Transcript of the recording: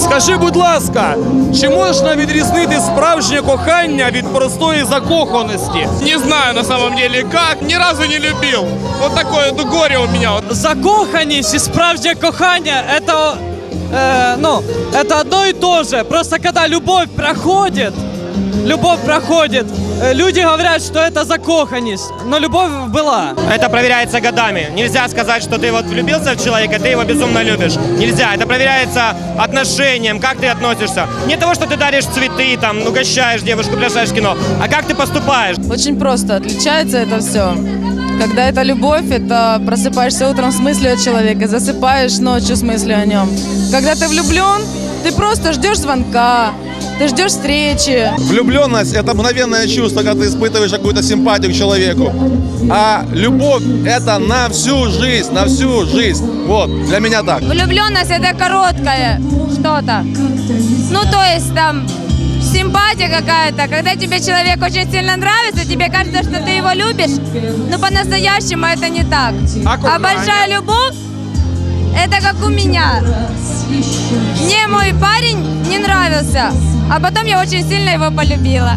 Скажи, будь ласка, чи можна відрізнити справжнє кохання від простої закоханості? Не знаю на самом деле как, ни разу не любил. Вот такое ну, горе у меня. Вот. Закоханість і справжнє кохання это, э, ну, это одно и то же. Просто когда любовь проходит, любовь проходит, э, люди говорят, что это закоханість, но любовь была. Это проверяется годами. Нельзя сказать, что ты вот влюбился в человека, ты его безумно любишь. Нельзя. Это проверяется отношением, как ты относишься. Не того, что ты даришь цветы, там, угощаешь девушку, приглашаешь в кино, а как ты поступаешь. Очень просто отличается это все. Когда это любовь, это просыпаешься утром с мыслью о человеке, засыпаешь ночью с мыслью о нем. Когда ты влюблен, ты просто ждешь звонка, ты ждешь встречи. Влюбленность – это мгновенное чувство, когда ты испытываешь какую-то симпатию к человеку. А любовь – это на всю жизнь, на всю жизнь. Вот, для меня так. Влюбленность это короткое что-то. Ну, то есть там симпатия какая-то. Когда тебе человек очень сильно нравится, тебе кажется, что ты его любишь, но по-настоящему это не так. А большая любовь это как у меня. Мне мой парень не нравился, а потом я очень сильно его полюбила.